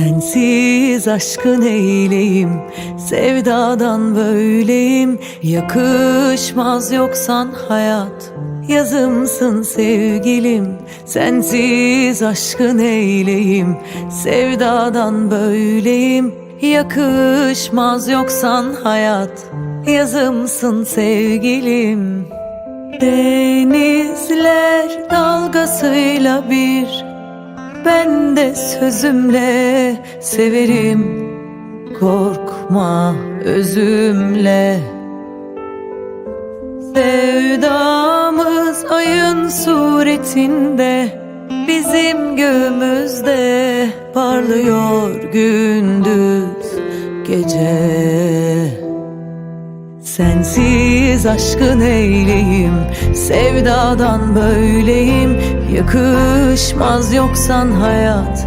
Sensiz aşkın eyleyim Sevdadan böyleyim. Yakışmaz yoksan hayat Yazımsın sevgilim. Sensiz aşkın eyleyim Sevdadan böyleyim. Yakışmaz yoksan hayat Yazımsın sevgilim. Denizler dalgasıyla bir ben de sözümle severim. Korkma özümle. Sevdamız ayın suretinde Bizim göğümüzde parlıyor gündüz gece Sensiz aşkın eyleyim Sevdadan böyleyim. Yakışmaz yoksan hayat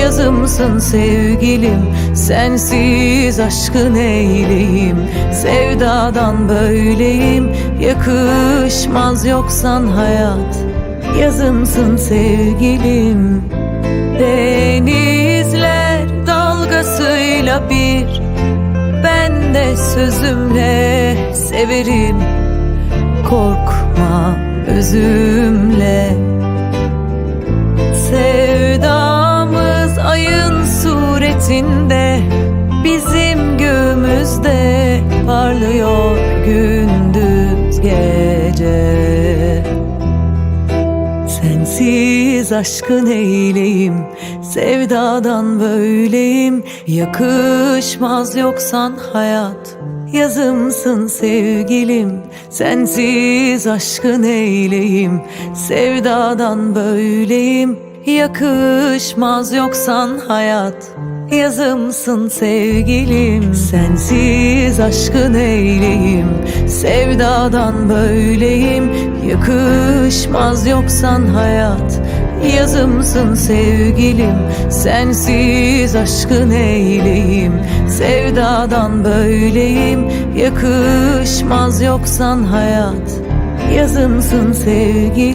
Yazımsın sevgilim. Sensiz aşkın eyleyim Sevdadan böyleyim. Yakışmaz yoksan hayat Yazımsın sevgilim. Denizler dalgasıyla bir ben de sözümle severim. Korkma özümle. Sevdamız ayın suretinde Bizim göğümüzde parlıyor gündüz gece. Sensiz aşkın eyleyim Sevdadan böyleyim. Yakışmaz yoksan hayat Yazımsın sevgilim. Sensiz aşkın eyleyim Sevdadan böyleyim. Yakışmaz yoksan hayat Yazımsın sevgilim. Sensiz aşkın eyleyim Sevdadan böyleyim. Yakışmaz yoksan hayat Yazımsın sevgilim Sensiz aşkın eyleyim. Sevdadan böyleyim Yakışmaz yoksan hayat. Yazımsın sevgilim